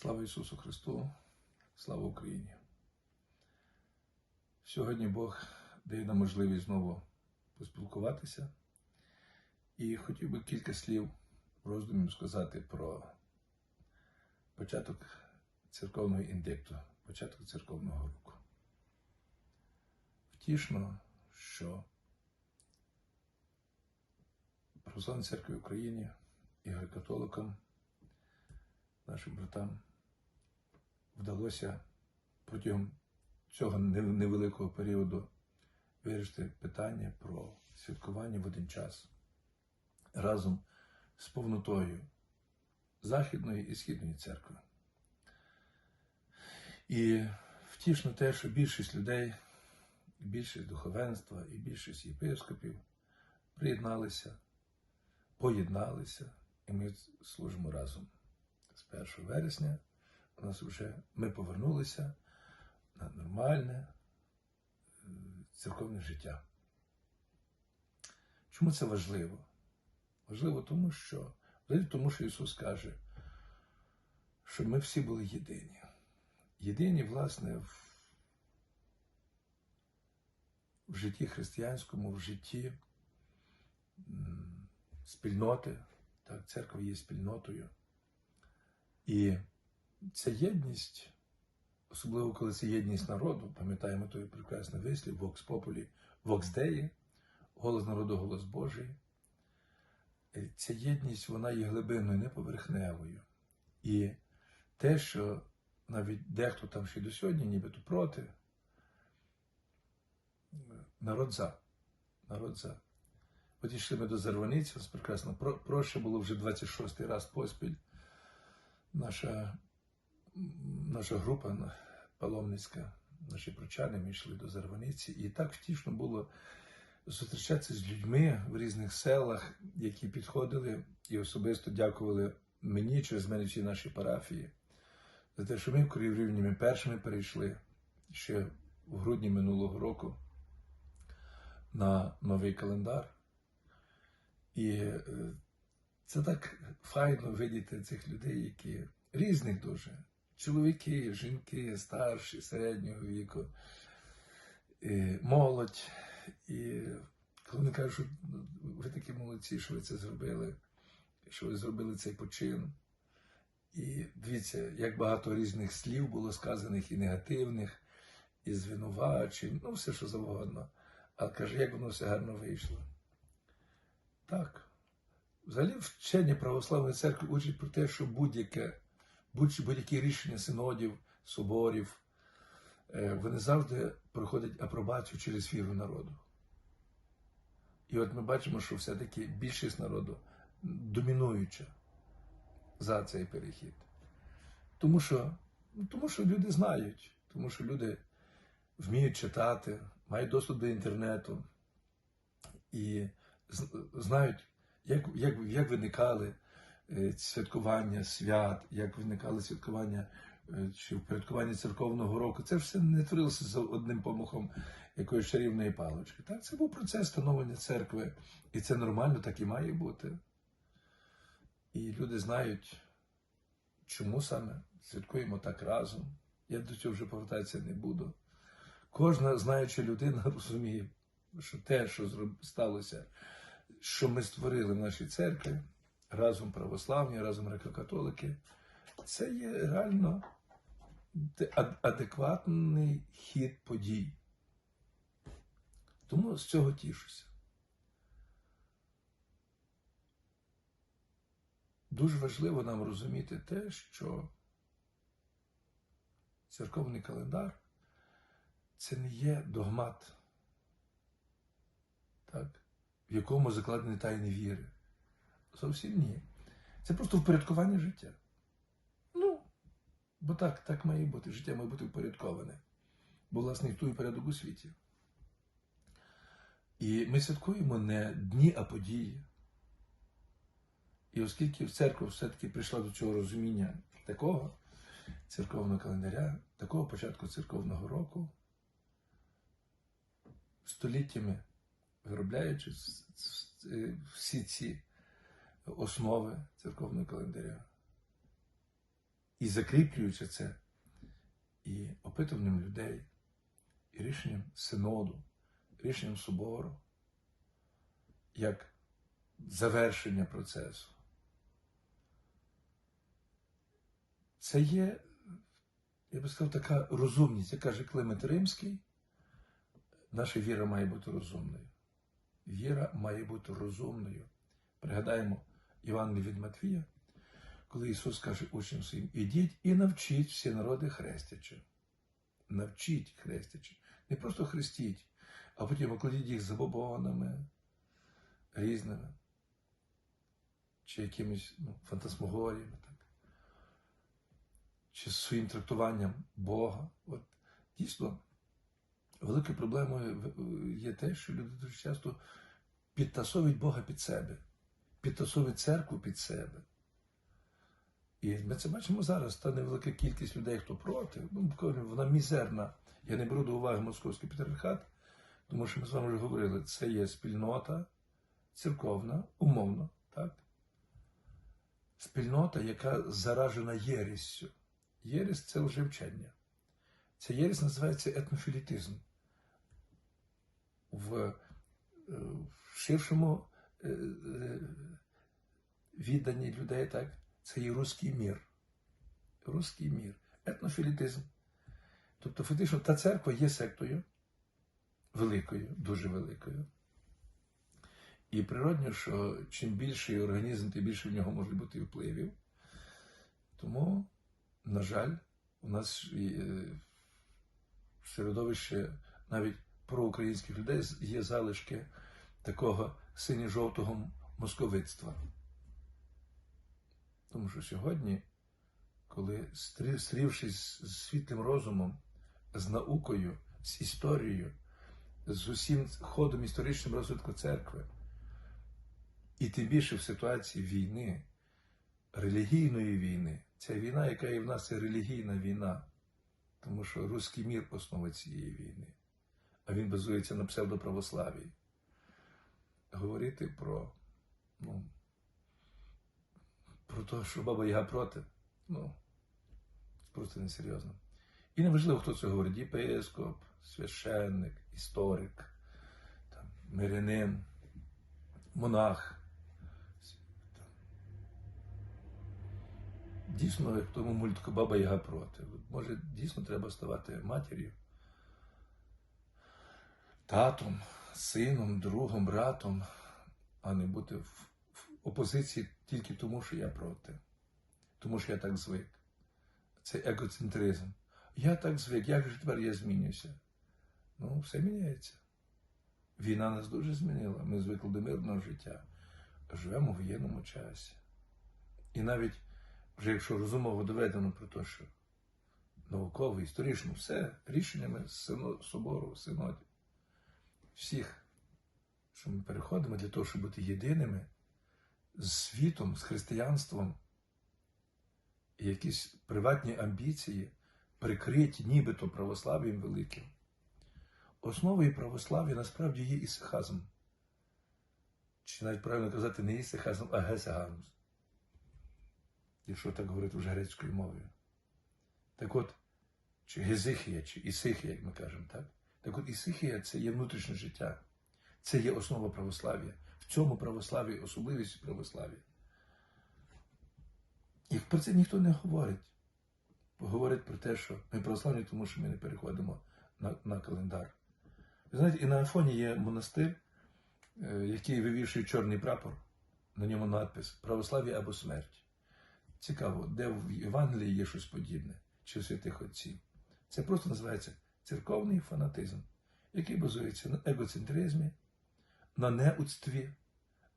Слава Ісусу Христу, слава Україні. Сьогодні Бог дає нам можливість знову поспілкуватися. І хотів би кілька слів роздумів сказати про початок церковного індикту, початок церковного року. Втішно, що Православній церкві в Україні і греко-католикам, нашим братам, вдалося протягом цього невеликого періоду вирішити питання про святкування в один час разом з повнотою Західної і Східної церкви. І втішно те, що більшість людей, більшість духовенства і більшість єпископів приєдналися, поєдналися, і ми служимо разом. З 1 вересня у нас вже ми повернулися на нормальне е, церковне життя. Чому це важливо? Важливо тому, що тому, що Ісус каже, що ми всі були єдині. Єдині, власне, в, в житті християнському, в житті спільноти. Так, церква є спільнотою. І ця єдність, особливо коли це єдність народу, пам'ятаємо той прекрасний вислів Vox Populi, Vox Dei, голос народу, голос Божий. Е, Ця єдність вона є глибинною, не поверхневою. І те, що навіть дехто там ще й до сьогодні, нібито проти, народ за. Народ за. От йшли ми до Зарваниці, прекрасно. Про- Проще було вже 26-й раз поспіль. Наша, наша група паломницька, наші прочани, ми йшли до Зарваниці. І так втішно було зустрічатися з людьми в різних селах, які підходили і особисто дякували мені через мене всі наші парафії за те, що ми в Криворівні ми першими перейшли ще в грудні минулого року на новий календар. І е, це так файно видіти цих людей, які різних дуже. Чоловіки, жінки, старші, середнього віку, і молодь. І коли вони кажуть, що «Ну, ви такі молодці, що ви це зробили, що ви зробили цей почин. І дивіться, як багато різних слів було сказаних і негативних, і звинувачень, ну все, що завгодно. Але каже, як воно все гарно вийшло. Так. Взагалі вчення православної церкви учить про те, що будь-яке, будь- будь-які рішення синодів, соборів, е, вони завжди проходять апробацію через віру народу. І от ми бачимо, що все-таки більшість народу домінуюча за цей перехід. Тому що, ну, тому що люди знають, тому що люди вміють читати, мають доступ до інтернету і знають, як, як, як виникали святкування свят, як виникали святкування е, чи впорядкування церковного року. Це все не творилося за одним помахом якоїсь чарівної палички. Так, це був процес становлення церкви, і це нормально, так і має бути. І люди знають, чому саме святкуємо так разом. Я до цього вже повертатися не буду. Кожна знаюча людина розуміє, що те, що сталося, що ми створили в нашій церкві, разом православні, разом греко-католики, це є реально адекватний хід подій. Тому з цього тішуся. Дуже важливо нам розуміти те, що церковний календар це не є догмат, так, в якому закладені тайни віри. Зовсім ні. Це просто впорядкування життя. Ну, бо так, так має бути. Життя має бути впорядковане. Бо, власне, той порядок у світі. І ми святкуємо не дні, а події. І оскільки в церква все-таки прийшла до цього розуміння такого церковного календаря, такого початку церковного року, століттями виробляючи е, всі ці основи церковного календаря, І закріплюючи це і опитуванням людей, і рішенням синоду, рішенням собору, як завершення процесу. Це є, я би сказав, така розумність, як каже Климент Римський, наша віра має бути розумною. Віра має бути розумною. Пригадаємо Івангелій від Матвія, коли Ісус каже учням своїм, ідіть і навчіть всі народи хрестячи. Навчіть хрестячи. Не просто хрестіть, а потім окладіть їх забобонами різними, чи якимись ну, фантасмагоріями, так, чи своїм трактуванням Бога. От дійсно, великою проблемою є те, що люди дуже часто підтасовують Бога під себе, підтасовують церкву під себе. І ми це бачимо зараз. Та невелика кількість людей, хто проти, ну, вона мізерна. Я не беру до уваги московський патріархат, тому що ми з вами вже говорили, це є спільнота церковна, умовно, так? Спільнота, яка заражена єрістю. Єрість це вже вчення. Ця єрість називається етнофілітизм. В, е, в ширшому е, е, людей, так, це є руський мір. Руський мір. Етнофілітизм. Тобто, фактично, та церква є сектою великою, дуже великою. І природньо, що чим більший організм, тим більше в нього може бути впливів. Тому, на жаль, у нас середовище навіть проукраїнських людей є залишки такого синьо-жовтого московицтва. Тому що сьогодні, коли стрівшись з світлим розумом, з наукою, з історією, з усім ходом історичним розвитку церкви, і тим більше в ситуації війни, релігійної війни, ця війна, яка є в нас, це релігійна війна, тому що руський мір основа цієї війни, а він базується на псевдоправославії. Говорити про, ну, про те, що баба Яга проти, ну, просто несерйозно. І неважливо, хто це говорить, єпископ, священник, історик, там, мирянин, монах. Дійсно, як тому мультику Баба Яга проти. Може, дійсно треба ставати матір'ю, татом, сином, другом, братом, а не бути в опозиції тільки тому, що я проти. Тому що я так звик. Це егоцентризм. Я так звик, як же тепер я змінюся? Ну, все міняється. Війна нас дуже змінила. Ми звикли до мирного життя. Живемо в воєнному часі. І навіть вже якщо розумово доведено про те, що науково, історично, все рішеннями собору, синоді, всіх, що ми переходимо для того, щоб бути єдиними з світом, з християнством, якісь приватні амбіції, прикриті нібито православ'ям великим. Основою православ'я насправді є ісихазм. Чи навіть правильно казати, не ісихазм, а гесагазм якщо так говорити вже грецькою мовою. Так от, чи Гезихія, чи Ісихія, як ми кажемо, так? Так от Ісихія це є внутрішнє життя, це є основа православ'я. В цьому православ'ї особливість православ'я. І про це ніхто не говорить. Говорить про те, що ми православні, тому що ми не переходимо на на календар. Ви знаєте, і на Афоні є монастир, е, який вивішує чорний прапор, на ньому надпис Православ'я або смерть. Цікаво, де в Євангелії є щось подібне, чи в святих отців. Це просто називається церковний фанатизм, який базується на егоцентризмі, на неудстві,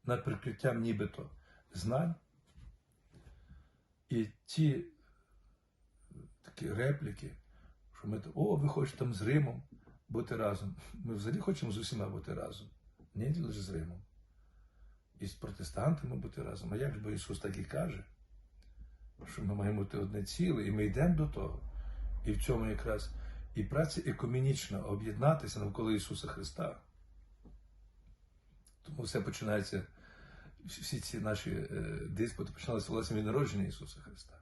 на прикриттям нібито знань. І ті такі репліки, що ми о, ви хочете там з Римом бути разом. Ми взагалі хочемо з усіма бути разом. Не лише з Римом. І з протестантами бути разом. А як ж бо Ісус так і каже? що ми маємо бути одне ціле, і ми йдемо до того. І в цьому якраз і праця екомінічна об'єднатися навколо Ісуса Христа. Тому все починається, всі ці наші е, диспути починалися власне від народження Ісуса Христа.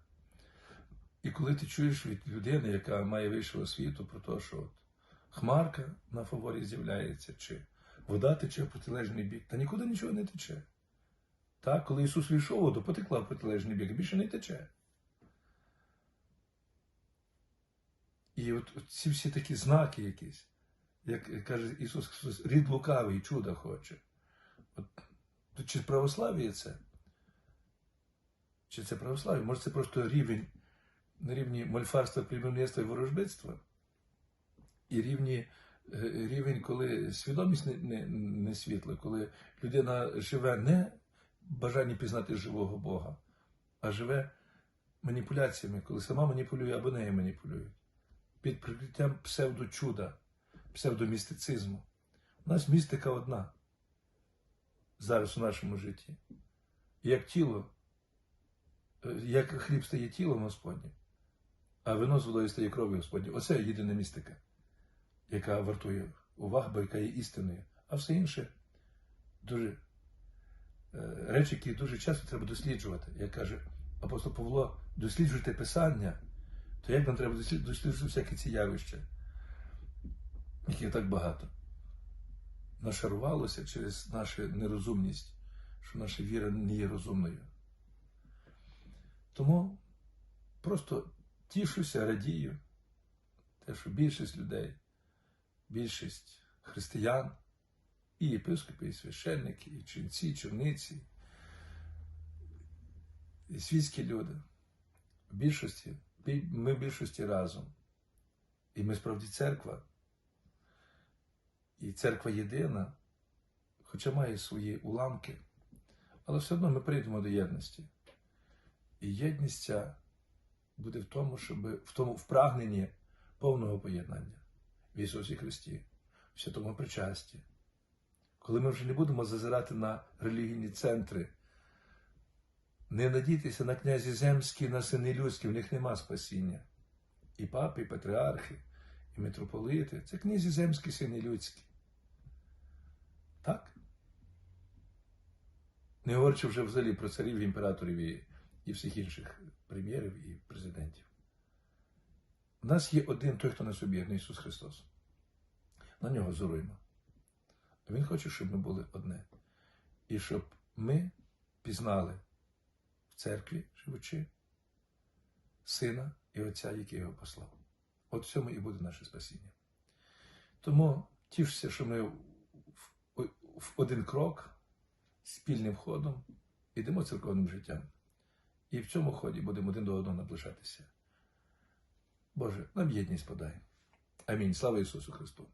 І коли ти чуєш від людини, яка має вищу освіту, про те, що от хмарка на фаворі з'являється, чи вода тече в протилежний бік, та нікуди нічого не тече. Так, коли Ісус війшов, воду потекла в протилежний бік, більше не тече. І от ці всі такі знаки якісь, як каже Ісус Христос, рід лукавий, чуда хоче. Чи православ'я це? Чи це православ'я? Може, це просто рівень на рівні мольфарства, племінництва і ворожбитства? І рівні, е, рівень, коли свідомість не, не, не світла, коли людина живе не бажанні пізнати живого Бога, а живе маніпуляціями, коли сама маніпулює або нею маніпулюють. Під прикриттям псевдочуда, псевдомістицизму. У нас містика одна зараз у нашому житті. Як тіло, е, як хліб стає тілом Господнім, а вино з водою стає кров'ю Господнім. Оце єдина містика, яка вартує уваги, бо яка є істинною. А все інше дуже е, речі, які дуже часто треба досліджувати. Як каже апостол Павло, досліджуйте Писання, то як нам треба дослід- досліджувати всякі ці явища, яких так багато нашарувалося через нашу нерозумність, що наша віра не є розумною. Тому просто тішуся, радію, те, що більшість людей, більшість християн, і єпископи, і священники, і ченці, і черниці, і світські люди. В більшості, ми в більшості разом. І ми справді церква. І церква єдина, хоча має свої уламки, але все одно ми прийдемо до єдності. І єдність ця буде в тому, щоб в тому в прагненні повного поєднання в Ісусі Христі, в святому причасті. Коли ми вже не будемо зазирати на релігійні центри, не надійтеся на князі земські, на сини людські, в них нема спасіння. І папи, і патріархи, і митрополити це князі земські, сини людські. Так? Не говорячи вже взагалі про царів, імператорів і, і всіх інших прем'єрів і президентів. У нас є один той, хто нас об'єднує, Ісус Христос. На нього зоруємо. Він хоче, щоб ми були одне. І щоб ми пізнали в церкві, живучи, Сина і Отця, який його послав. От в цьому і буде наше спасіння. Тому тішся, що ми в один крок спільним ходом йдемо церковним життям. І в цьому ході будемо один до одного наближатися. Боже, нам єдність подай. Амінь. Слава Ісусу Христу!